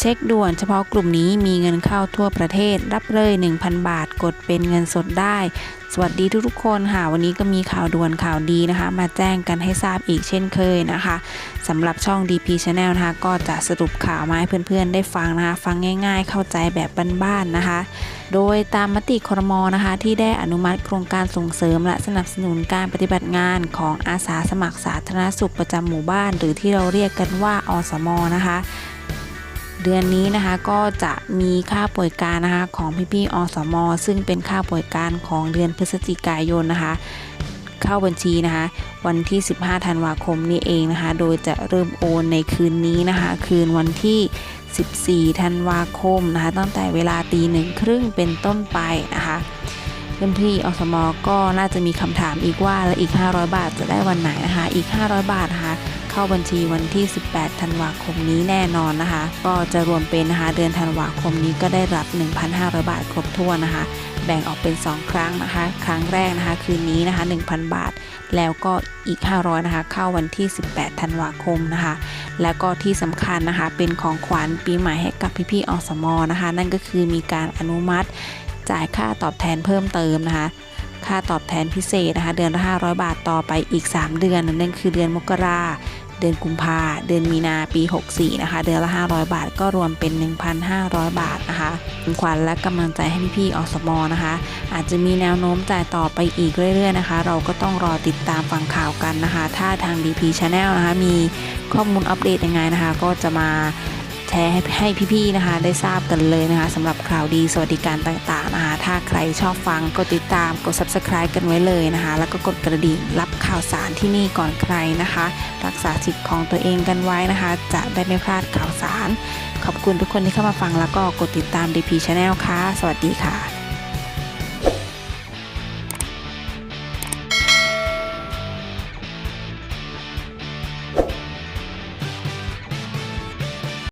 เช็คด่วนเฉพาะกลุ่มนี้มีเงินเข้าทั่วประเทศ รับเลย 1,000 บาทกดเป็นเงินสดได้ สวัสดีทุกๆคนค่ะ วันนี้ก็มีข่าวด่วนข่าวดีนะคะ มาแจ้งกันให้ทราบอีกเช่นเคยนะคะสำหรับช่อง DP Channel นะคะ ก็จะสรุปข่าวมาให้เพื่อนๆ ได้ฟังนะคะ ฟังง่าย ๆ เข้าใจแบบบ้านๆนะคะ โดยตามมติครมนะคะ ที่ได้อนุมัติโครงการส่งเสริมและสนับสนุนการปฏิบัติงานของอาสาสมัครสาธารณสุขประจำหมู่บ้าน หรือที่เราเรียกกันว่าอสมนะคะ เดือนนี้นะคะก็จะมีค่าป่วยการนะคะของพี่ๆอสม ซึ่งเป็นค่าป่วยการของเดือนพฤศจิกายนนะคะเข้าบัญชีนะคะ วันที่ 15 ธันวาคมนี้เองนะคะ โดยจะเริ่มโอนในคืนนี้นะคะ คืนวันที่ 14 ธันวาคมนะคะ ตั้งแต่เวลาตีหนึ่งครึ่งเป็นต้นไปนะคะเพื่อนพี่อสมก็น่าจะมีคำถามอีกว่าแล้วอีก 500 บาทจะได้วันไหนนะคะ อีก 500 บาทนะคะ เข้าบัญชีวันที่ 18 ธันวาคมนี้แน่นอนนะคะ ก็จะรวมเป็นนะคะเดือนธันวาคมนี้ก็ได้รับ 1,500 บาทครบถ้วนนะคะ แบ่งออกเป็น 2 ครั้งนะคะ ครั้งแรกนะคะคืนนี้นะคะ 1,000 บาท แล้วก็อีก 500 นะคะ เข้าวันที่ 18 ธันวาคมนะคะ แล้วก็ที่สำคัญนะคะเป็นของขวัญปีใหม่ให้กับพี่ๆอสมนะคะ นั่นก็คือมีการอนุมัติจ่ายค่าตอบแทนเพิ่มเติมนะคะค่าตอบแทนพิเศษนะคะ เดือนละ500 บาทต่อไปอีก 3 เดือนนั่นคือเดือนมกรา เดือนกุมภาเดือนมีนาปี 64 นะคะ เดือนละ 500 บาท ก็รวมเป็น 1,500 บาทนะคะเป็นขวัญและกำลังใจให้พี่ๆอสมอนะคะ อาจจะมีแนวโน้มจ่ายต่อไปอีกเรื่อยๆนะคะ เราก็ต้องรอติดตามฟังข่าวกันนะคะ ถ้าทาง DP Channel นะคะ มีข้อมูลอัปเดตยังไงนะคะ ก็จะมา แชร์ให้พี่ๆนะคะ ได้ทราบกันเลยนะคะสำหรับข่าวดีสวัสดิการต่างๆนะคะถ้าใครชอบฟังกดติดตามกด subscribe กันไว้เลยนะคะ แล้วก็กดกระดิ่งรับข่าวสารที่นี่ก่อนใครนะคะ รักษาสิทธิ์ของตัวเองกันไว้นะคะ จะได้ไม่พลาดข่าวสาร ขอบคุณทุกคนที่เข้ามาฟังแล้วก็กดติดตาม DP Channel ค่ะ สวัสดีค่ะ